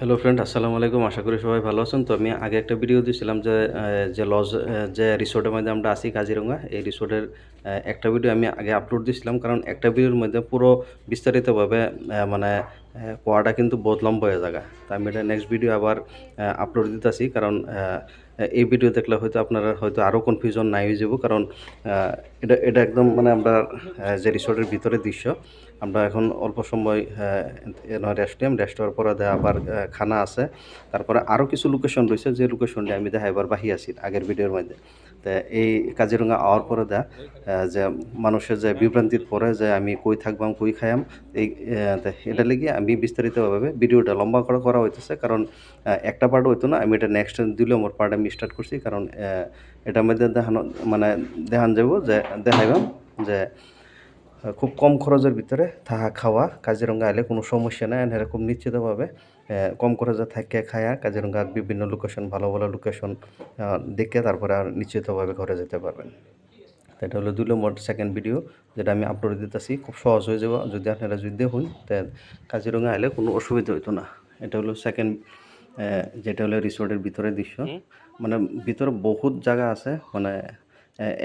Hello friend আসসালামু আলাইকুম আশা করি সবাই ভালো আছেন। তো আমি আগে একটা ভিডিও দিয়েছিলাম যে যে লজ যে রিসোর্টের মধ্যে আমরা আছি কাজিরঙ্গা, এই রিসোর্টের একটা ভিডিও আমি আগে আপলোড দিয়েছিলাম কারণ একটা ভিডিওর মধ্যে পুরো বিস্তারিতভাবে মানে কোয়াটা কিন্তু বহুত লম্বা হয়ে জায়গা তো আমি এটা নেক্সট ভিডিও আবার আপলোড দিতেছি। কারণ এই ভিডিও দেখলে হয়তো আপনারা হয়তো আরও কনফিউশন নাই হয়ে যাব। কারণ এটা এটা একদম মানে আমরা যে রিসোর্টের ভিতরে দৃশ্য, আমরা এখন অল্প সময় রেস্ট নিলাম রেস্ট হওয়ার পরে আবার খানা আছে। তারপরে আরও কিছু লোকেশন রয়েছে, যে লোকেশনটি আমি দেখা এবার বাহি আছি আগের ভিডিওর মধ্যে। তো এই কাজিরঙ্গা আওয়ার পরে দা যে মানুষের যে বিভ্রান্তির পরে যে আমি কই থাকবাম, কই খাইয়াম, এই এটা লেগে আমি বিস্তারিতভাবে ভিডিওটা লম্বা করে করা হইতেছে। কারণ একটা পার্ট হইতো না, আমি এটা নেক্সট দিলেও মোর পার্ট আমি স্টার্ট করছি, কারণ এটার মধ্যে দেখানো মানে দেখান যাব যে, দেখাইবাম যে খুব কম খরচের ভিতরে থাকা খাওয়া কাজিরঙ্গা আইলে কোনো সমস্যা নাই। এরকম নিশ্চিতভাবে কম খরচে থাকে খায়া কাজিরঙ্গার বিভিন্ন লোকেশন ভালো ভালো লোকেশন দেখে তারপরে আর নিশ্চিতভাবে ঘরে যেতে পারবেন। এটা হলো দুই নম্বর সেকেন্ড ভিডিও যেটা আমি আপলোড দিতেছি। খুব সহজ হয়ে যাব। যদি আপনারা যদি দেখুন কাজিরঙ্গা আইলে কোনো অসুবিধা হইতো না। এটা হলো সেকেন্ড যেটা হলো রিসোর্টের ভিতরে দৃশ্য। মানে ভিতরে বহুত জায়গা আছে মানে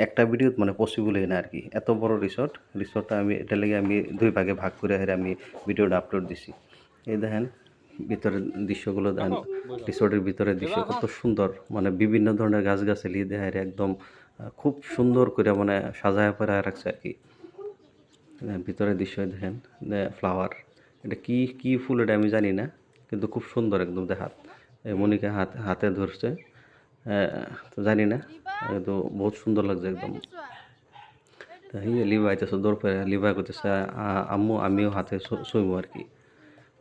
একটা ভিডিও মানে পসিবলই না আর কি। এত বড় রিসোর্ট রিসোর্টটা আমি এটা লেগে আমি দুই ভাগে ভাগ করে হেরে আমি ভিডিওটা আপলোড দিছি। এই দেখেন ভিতরের দৃশ্যগুলো দেখেন রিসোর্টের ভিতরের দৃশ্য কত সুন্দর। মানে বিভিন্ন ধরনের গাছগাছালি দেখায় একদম খুব সুন্দর করে মানে সাজায় পড়ায় রাখছে আর কি। আহ, ভিতরের দৃশ্য দেখেন ফ্লাওয়ার এটা কি কি ফুল এটা আমি জানি না কিন্তু খুব সুন্দর একদম এই মনিকা হাত হাতে ধরছে। তো জানি না কিন্তু বহুত সুন্দর লাগছে একদম। তা লিভা আইতেছে দৌড় পরে লিভা করতেছে আম্মু আমিও হাতে শুইবো আর কি।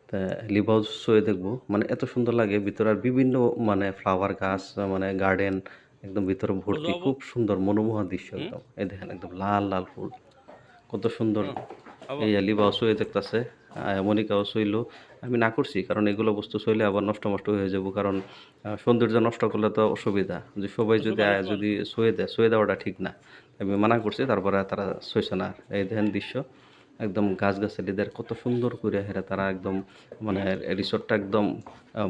তা লিভাও শুয়ে দেখব। মানে এত সুন্দর লাগে ভিতরে আর বিভিন্ন মানে ফ্লাওয়ার গাছ মানে গার্ডেন একদম ভিতরে ভর্তি খুব সুন্দর মনোমোহা দৃশ্য একদম। এই দেখেন একদম লাল লাল ফুল। কত সুন্দর। এই লিবাও শুয়ে দেখতেছে। মনিকাও শুইল আমি না করছি কারণ এগুলো বস্তু শুইলে আবার নষ্ট নষ্ট হয়ে যাব কারণ সৌন্দর্য নষ্ট করলে তো অসুবিধা। যে সবাই যদি আয় যদি শুয়ে দেয় শুয়ে দেওয়াটা ঠিক না। আমি মানা করছি তারপরে তারা শুয়েছে না। এই দেখেন দৃশ্য একদম গাছ গাছগাছালিদের কত সুন্দর করে হেরা তারা একদম মানে রিসোর্টটা একদম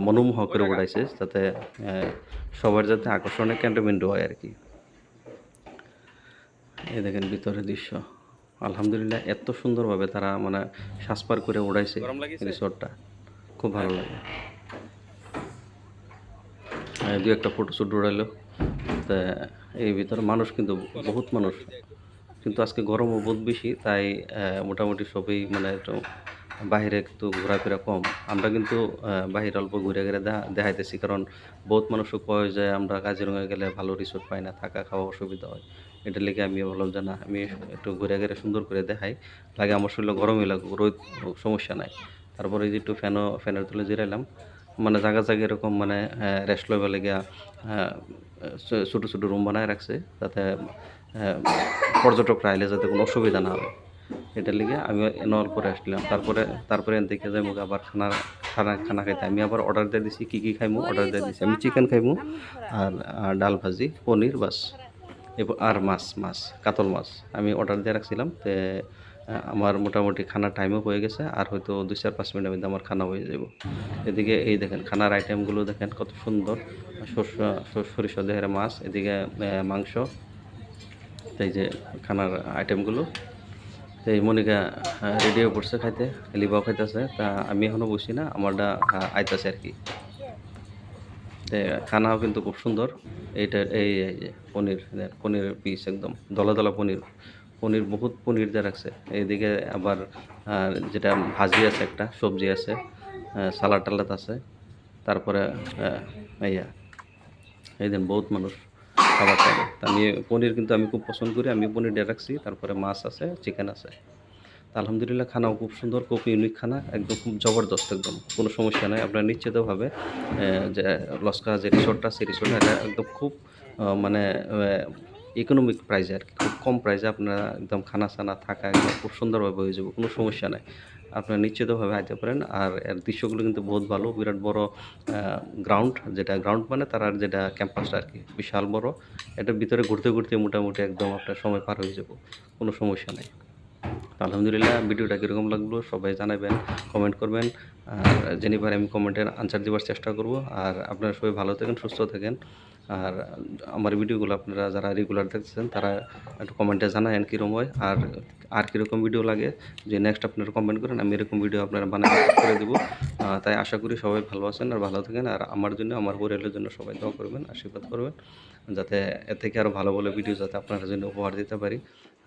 মনোমোহ করে উঠাইছে যাতে সবার যাতে আকর্ষণের কেন্দ্রবিন্দু হয় আর কি। এই দেখেন ভিতরের দৃশ্য। আলহামদুলিল্লাহ এত সুন্দরভাবে তারা মানে সাজপার করে উড়াইছে রিসোর্টটা খুব ভালো লাগে। দু একটা ফটোশ্যুট উড়াইলো। তা এই ভিতরে মানুষ কিন্তু বহুত মানুষ। কিন্তু আজকে গরমও বহুত বেশি তাই মোটামুটি সবই মানে একটু বাইরে একটু ঘোরাফেরা কম। আমরা কিন্তু বাইরে অল্প ঘুরে ঘুরে দেখা দেখাইতেছি। কারণ বহুত মানুষও কয় যে আমরা কাজিরঙা গেলে ভালো রিসোর্ট পাই না থাকা খাওয়া অসুবিধা হয়। এটা লেগে আমি বললাম যে না আমি একটু ঘুরে ঘুরে সুন্দর করে দেখাই। লাগে আমার শরীরে গরমই লাগুক রোদ সমস্যা নাই। তারপরে যে একটু ফ্যানও ফ্যানের তুলে জিরাইলাম। মানে জায়গা জায়গা এরকম মানে রেস্ট আহ, ছো- ছোটো ছোটো রুম বানায় রাখছে যাতে পর্যটকরা আইলে যাতে কোনো অসুবিধা না হয়। এটার লিগে আমি এনে অল্প রেস্ট নিলাম তারপরে তারপরে এন থেকে যাই মুখে আবার খানা খানা খানা খাইতে। আমি আবার অর্ডার দিয়ে দিছি কী কী খাইমু? অর্ডার দিয়ে দিছি। আমি চিকেন খাইমু আর ডাল ভাজি পনির বাস। আর মাছ মাছ, কাতল মাছ আমি অর্ডার দিয়ে রাখছিলাম। তে আমার মোটামুটি খানার টাইমও হয়ে গেছে, আর হয়তো দুই চার, পাঁচ মিনিটের মধ্যে আমার খানা হয়ে যাব এদিকে এই দেখেন, খানার আইটেমগুলো দেখেন কত সুন্দর। শস্য সরিষ দেহের মাছ, এদিকে মাংস। এই যে খানার আইটেমগুলো তো এই মনিকা রেডি হয়ে পড়ছে খাইতে, লিবাও খাইতেছে। তা আমি এখনও বসি না, আমারটা আইতাছে আর কি। খানাও কিন্তু খুব সুন্দর। এইটা এই পনির দেখ, পিস একদম। দলা দলা পনির পনির বহুত পনির দিয়ে রাখছে। এইদিকে আবার যেটা ভাজি আছে একটা সবজি আছে সালাড টালাদ আছে। তারপরে ইয়া এই দেন বহুত মানুষ খাবার খাবে আমি পনির কিন্তু আমি খুব পছন্দ করি। আমি পনির দিয়ে রাখছি। তারপরে মাছ আছে চিকেন আছে। আলহামদুলিল্লাহ খানাও খুব সুন্দর, খুব ইউনিক খানা, একদম খুব জবরদস্ত একদম, কোনো সমস্যা নাই। আপনারা নিশ্চিতভাবে যে, লস্কা যে রিসোর্টটা সেই রিসোর্টটা এটা একদম খুব মানে ইকোনমিক প্রাইসে আর কি, খুব কম প্রাইসে আপনারা একদম খানা সানা থাকা একদম খুব সুন্দরভাবে হয়ে যাবে, কোনো সমস্যা নাই। আপনারা নিশ্চিতভাবে আইতে পারেন, আর এর দৃশ্যগুলো কিন্তু বহুত ভালো, বিরাট বড় গ্রাউন্ড যেটা গ্রাউন্ড মানে তার আর যেটা ক্যাম্পাসটা আর কি, বিশাল বড়, এটার ভিতরে ঘুরতে ঘুরতে মোটামুটি একদম আপনার সময় পার হয়ে যাব, কোনো সমস্যা নেই। আলহামদুলিল্লাহ, ভিডিওটা কীরকম লাগল সবাই জানাবেন কমেন্ট করবেন। আর জেনিবার আমি কমেন্টের আনসার দেওয়ার চেষ্টা করব। আর আপনারা সবাই ভালো থাকেন, সুস্থ থাকেন। আর আমার ভিডিওগুলো আপনারা যারা রেগুলার দেখছেন তারা একটু কমেন্টে জানায়েন কীরকম হয়। আর আর কীরকম ভিডিও লাগে, যে নেক্সট আপনারা কমেন্ট করেন, আমি এরকম ভিডিও আপনারা বানাই করে দেবো। তাই আশা করি সবাই ভালো আছেন আর ভালো থাকেন। আর আমার জন্য, আমার পরিবারের জন্য সবাই দোয়া করবেন, আশীর্বাদ করবেন, যাতে এর থেকে আরও ভালো ভালো ভিডিও যাতে আপনার জন্য উপহার দিতে পারি।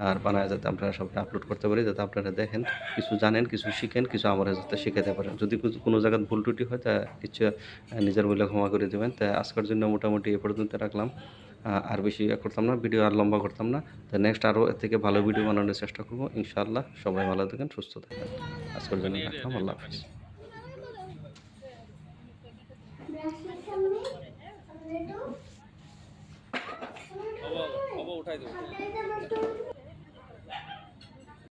আর বানায় যাতে আপনারা সবাই আপলোড করতে পারি যাতে আপনারা দেখেন কিছু জানেন কিছু শিখেন কিছু আমরা যাতে শিখাতে পারেন। যদি কোনো জায়গায় ভুল ত্রুটি হয় তা কিছু নিজের বলে ক্ষমা করে দেবেন। তাই আজকের জন্য মোটামুটি এ পর্যন্ত রাখলাম। আর বেশি ইয়ে করতাম না ভিডিও আর লম্বা করতাম না। তো নেক্সট আরও এর থেকে ভালো ভিডিও বানানোর চেষ্টা করব ইনশাআল্লাহ। সবাই ভালো থাকেন সুস্থ থাকেন। আজকের জন্য রাখলাম আল্লাহ হাফিজ। উঠাই দেবো